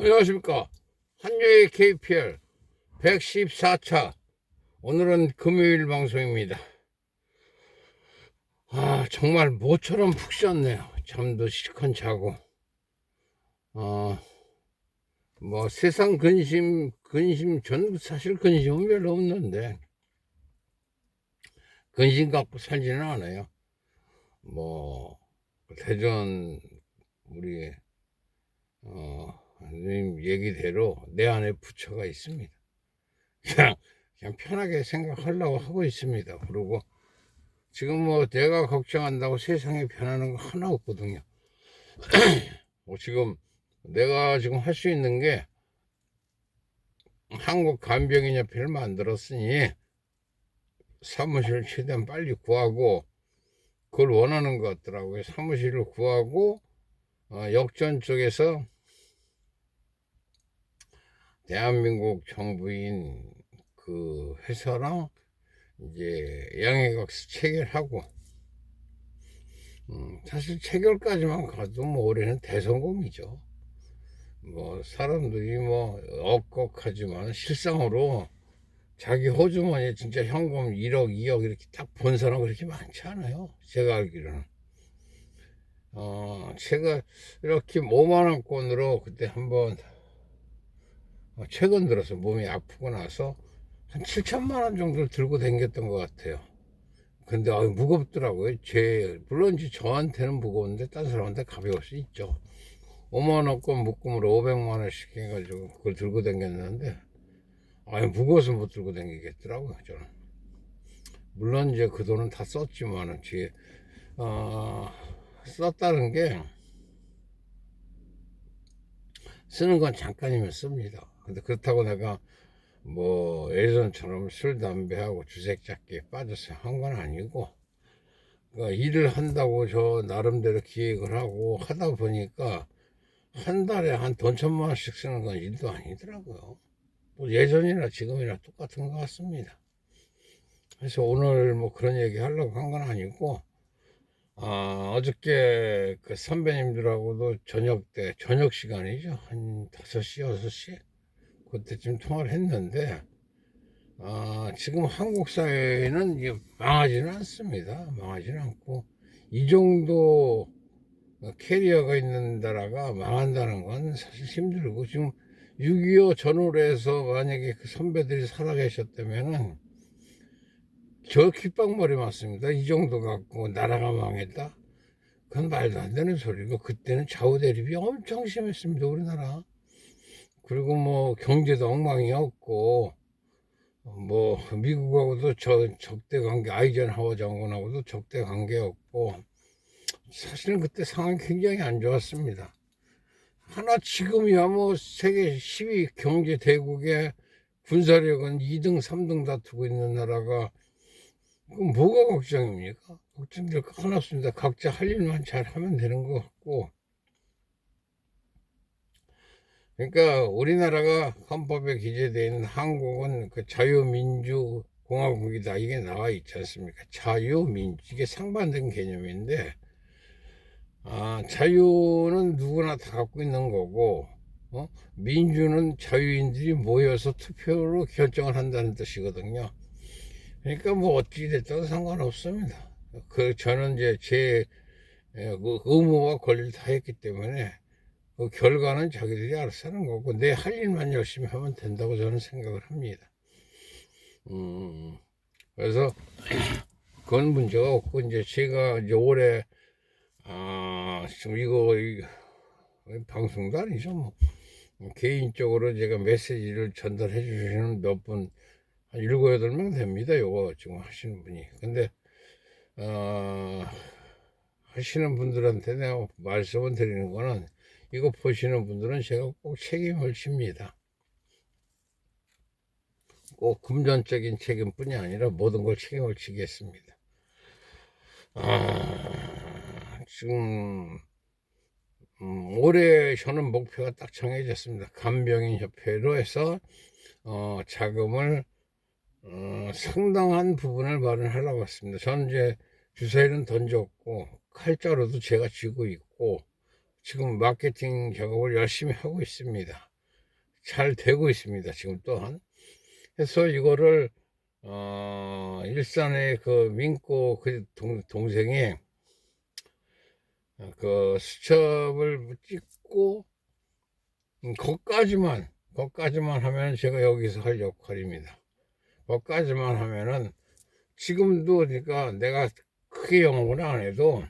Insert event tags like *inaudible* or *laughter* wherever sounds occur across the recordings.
안녕하십니까. 한여의 KPL 114차. 오늘은 금요일 방송입니다. 아, 정말 모처럼 푹 쉬었네요. 잠도 실컷 자고. 어, 뭐 세상 근심, 근심, 전 사실 근심은 별로 없는데, 근심 갖고 살지는 않아요. 뭐, 대전, 우리, 어, 선생님 얘기대로 내 안에 부처가 있습니다. 그냥, 그냥 편하게 생각하려고 하고 있습니다. 그리고 지금 뭐 내가 걱정한다고 세상에 변하는 거 하나 없거든요. *clears throat* 뭐 지금 내가 지금 할 수 있는 게 한국 간병인협회를 만들었으니 사무실을 최대한 빨리 구하고 그걸 원하는 것 같더라고요. 사무실을 구하고 어, 역전 쪽에서 대한민국 정부인 그 회사랑 이제 양해각서 체결하고 음, 사실 체결까지만 가도 뭐 올해는 대성공이죠. 뭐 사람들이 뭐 억걱하지만 실상으로 자기 호주머니에 진짜 현금 1억, 2억 이렇게 딱 본 사람 그렇게 많지 않아요. 제가 알기로는. 어, 제가 이렇게 5만원권으로 그때 한번 어, 최근 들어서 몸이 아프고 나서 한 7천만 원 정도를 들고 다녔던 것 같아요. 근데 아, 무겁더라고요. 제 물론 이제 저한테는 무거운데 딴 사람한테 가벼울 수 있죠. 5만 원권 묶음으로 500만 원씩 해가지고 그걸 들고 다녔는데 아 무거워서 못 들고 다니겠더라고요. 저는 물론 이제 그 돈은 다 썼지만은 제 어, 썼다는 게 쓰는 건 잠깐이면 씁니다. 근데 그렇다고 내가 뭐 예전처럼 술 담배하고 주색 잡기에 빠져서 한 건 아니고 그러니까 일을 한다고 저 나름대로 기획을 하고 하다 보니까 한 달에 한 돈 천만 원씩 쓰는 건 일도 아니더라고요. 뭐 예전이나 지금이나 똑같은 것 같습니다. 그래서 오늘 뭐 그런 얘기 하려고 한 건 아니고 아, 어저께 그 선배님들하고도 저녁 때, 저녁 시간이죠. 한 5시, 6시? 그때쯤 통화를 했는데, 아, 지금 한국 사회는 이게 망하지는 않습니다. 망하지는 않고, 이 정도 캐리어가 있는 나라가 망한다는 건 사실 힘들고, 지금 6.25 전후에서 만약에 그 선배들이 살아계셨다면은, 저 귓방머리 맞습니다. 이 정도 갖고 나라가 망했다? 그건 말도 안 되는 소리고, 그때는 좌우 대립이 엄청 심했습니다, 우리나라. 그리고 뭐 경제도 엉망이었고, 뭐 미국하고도 저 적대 관계, 아이젠하워 장군하고도 적대 관계였고, 사실은 그때 상황이 굉장히 안 좋았습니다. 하나 지금이야 뭐 세계 10위 경제 대국의 군사력은 2등, 3등 다투고 있는 나라가 뭐가 걱정입니까? 걱정될 거 하나 없습니다. 각자 할 일만 잘 하면 되는 것 같고. 그러니까 우리나라가 헌법에 기재되어 있는 한국은 그 자유민주 공화국이다 이게 나와 있지 않습니까? 자유민주 이게 상반된 개념인데 아, 자유는 누구나 다 갖고 있는 거고 어? 민주는 자유인들이 모여서 투표로 결정을 한다는 뜻이거든요. 그러니까 뭐 어떻게 됐다고 상관없습니다. 그 저는 이제 제 예, 그 의무와 권리를 다 했기 때문에 그 결과는 자기들이 알아서 하는 거고 내 할 일만 열심히 하면 된다고 저는 생각을 합니다. 음, 그래서 그건 문제가 없고 이제 제가 이제 올해 아 지금 이거, 이거 방송도 아니죠 뭐 개인적으로 제가 메시지를 전달해 주시는 몇 분 한 일곱 여덟 명 됩니다. 요거 지금 하시는 분이. 근데 어, 하시는 분들한테 내가 말씀을 드리는 거는 이거 보시는 분들은 제가 꼭 책임을 집니다. 꼭 금전적인 책임뿐이 아니라 모든 걸 책임을 지겠습니다. 아, 지금 음, 올해 저는 목표가 딱 정해졌습니다. 간병인 협회로 해서 어, 자금을 어, 상당한 부분을 마련하려고 했습니다. 저는 이제 주사위는 던졌고 칼자루도 제가 쥐고 있고 지금 마케팅 작업을 열심히 하고 있습니다. 잘 되고 있습니다. 지금 또한. 그래서 이거를 어, 일산의 그 민꼬 그 동, 동생이 그 수첩을 찍고 음, 거기까지만 거기까지만 하면 제가 여기서 할 역할입니다. 거기까지만 하면은 지금도 그러니까 내가 크게 영업을 안 해도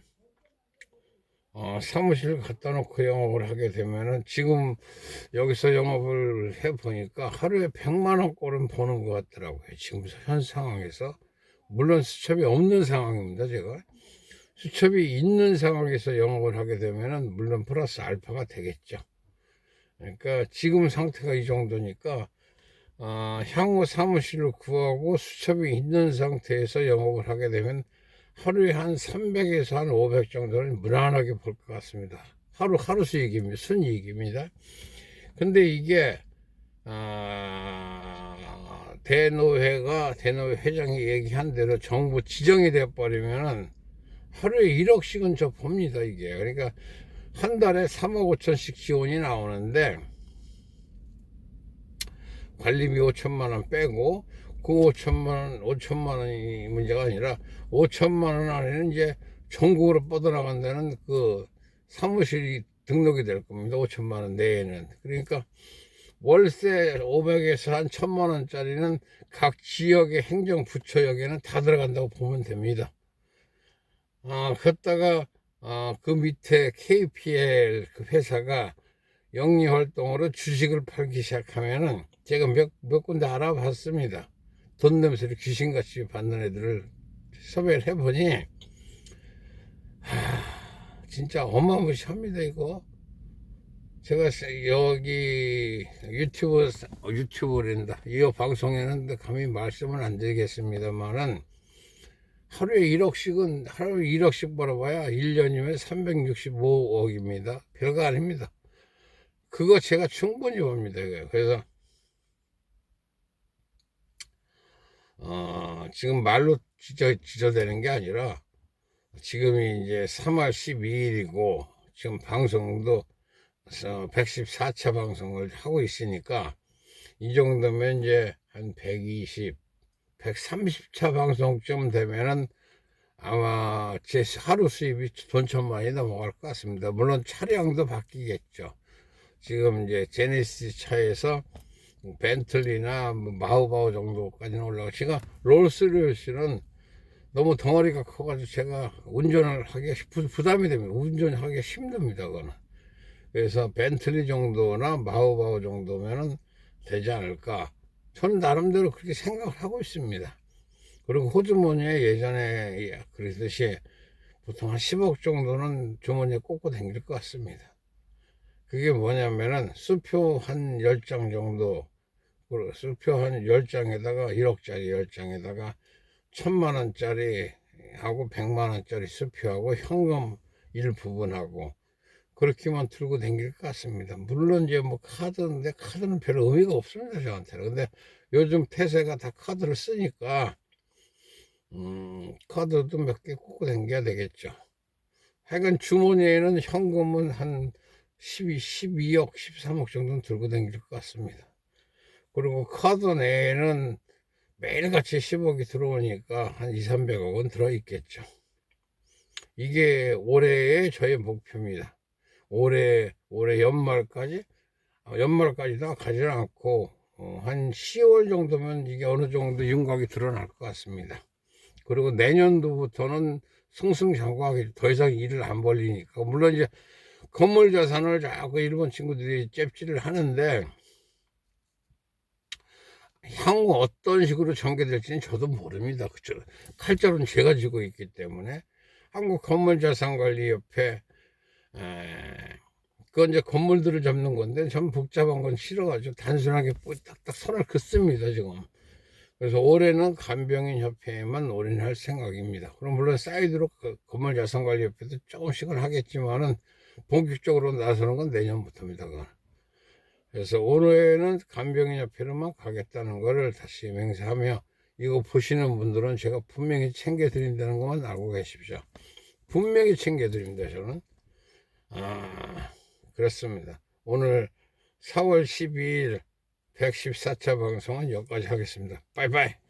어, 사무실 갖다 놓고 영업을 하게 되면은 지금 여기서 영업을 해 보니까 하루에 100만 원꼴은 버는 것 같더라고요. 지금 현 상황에서 물론 수첩이 없는 상황입니다. 제가 수첩이 있는 상황에서 영업을 하게 되면은 물론 플러스 알파가 되겠죠. 그러니까 지금 상태가 이 정도니까 어, 향후 사무실을 구하고 수첩이 있는 상태에서 영업을 하게 되면 하루에 한 300에서 한 500 정도는 무난하게 벌것 같습니다. 하루 하루 수익입니다. 순이익입니다. 근데 이게 아, 대노회가 대노회 회장이 얘기한 대로 정부 지정이 돼 버리면은 하루에 1억씩은 저 봅니다 이게 그러니까 한 달에 3억 5천씩 지원이 나오는데 관리비 5천만 원 빼고 그 5천만 원, 5천만 원이 문제가 아니라 5천만 원 안에는 이제 전국으로 뻗어나간다는 그 사무실이 등록이 될 겁니다. 5천만 원 내에는. 그러니까 월세 500에서 한 1000만 원짜리는 각 지역의 행정부처역에는 다 들어간다고 보면 됩니다. 아, 그다가 아, 그 밑에 KPL 그 회사가 영리 활동으로 주식을 팔기 시작하면은 제가 몇, 몇 군데 알아봤습니다. 돈 냄새를 귀신같이 받는 애들을 섭외를 해보니, 하, 진짜 어마무시합니다, 이거. 제가 여기 유튜브, 유튜브랜다. 이 방송에는 감히 말씀을 안 드리겠습니다만은, 하루에 1억씩은, 하루에 1억씩 벌어봐야 1년이면 365억입니다. 별거 아닙니다. 그거 제가 충분히 봅니다. 그래서, 어, 지금 말로 지저, 지저대는 게 아니라 지금이 이제 3월 12일이고 지금 방송도 114차 방송을 하고 있으니까 이 정도면 이제 한 120, 130차 방송쯤 되면은 아마 제 하루 수입이 돈 천만이 넘어갈 것 같습니다. 물론 차량도 바뀌겠죠. 지금 이제 제네시스 차에서 벤틀리나 뭐 마우바우 정도까지는 올라가. 제가 롤스로이스는 너무 덩어리가 커가지고 제가 운전을 하기가 부담이 됩니다. 운전하기가 힘듭니다. 그거는. 그래서 벤틀리 정도나 마우바우 정도면은 되지 않을까. 저는 나름대로 그렇게 생각을 하고 있습니다. 그리고 호주머니에 예전에 그러듯이 보통 한 10억 정도는 주머니에 꽂고 다닐 것 같습니다. 그게 뭐냐면은 수표 한 10장 정도 수표 한 10장에다가 1억짜리 10장에다가 천만 원짜리 하고 100만 원짜리 수표하고 현금 일부분하고 그렇게만 들고 다닐 것 같습니다. 물론 이제 뭐 카드인데 카드는 별 의미가 없습니다 저한테는. 근데 요즘 태세가 다 카드를 쓰니까 음, 카드도 몇 개 꽂고 다녀야 되겠죠. 하여간 주머니에는 현금은 한 12, 12억, 13억 정도는 들고 다닐 것 같습니다. 그리고 카드 내에는 매일같이 10억이 들어오니까 한 2, 300억은 들어있겠죠. 이게 올해의 저의 목표입니다. 올해, 올해 연말까지, 어, 연말까지도 가지 않고, 어, 한 10월 정도면 이게 어느 정도 윤곽이 드러날 것 같습니다. 그리고 내년도부터는 승승장구하게 더 이상 일을 안 벌리니까. 물론 이제 건물 자산을 자꾸 일본 친구들이 잽질을 하는데 향후 어떤 식으로 전개될지는 저도 모릅니다. 그죠? 칼자루는 제가 쥐고 있기 때문에 한국 건물자산관리협회 그건 이제 건물들을 잡는 건데 전 복잡한 건 싫어가지고 단순하게 딱딱 손을 긋습니다 지금. 그래서 올해는 간병인 협회에만 올인할 생각입니다. 그럼 물론 사이드로 그 건물자산관리협회도 조금씩은 하겠지만은 본격적으로 나서는 건 내년부터입니다. 그래서 올해는 간병인협회로만 가겠다는 것을 다시 맹세하며 이거 보시는 분들은 제가 분명히 챙겨드린다는 것만 알고 계십시오. 분명히 챙겨드립니다. 저는 아 그렇습니다. 오늘 4월 12일 114차 방송은 여기까지 하겠습니다. 빠이빠이.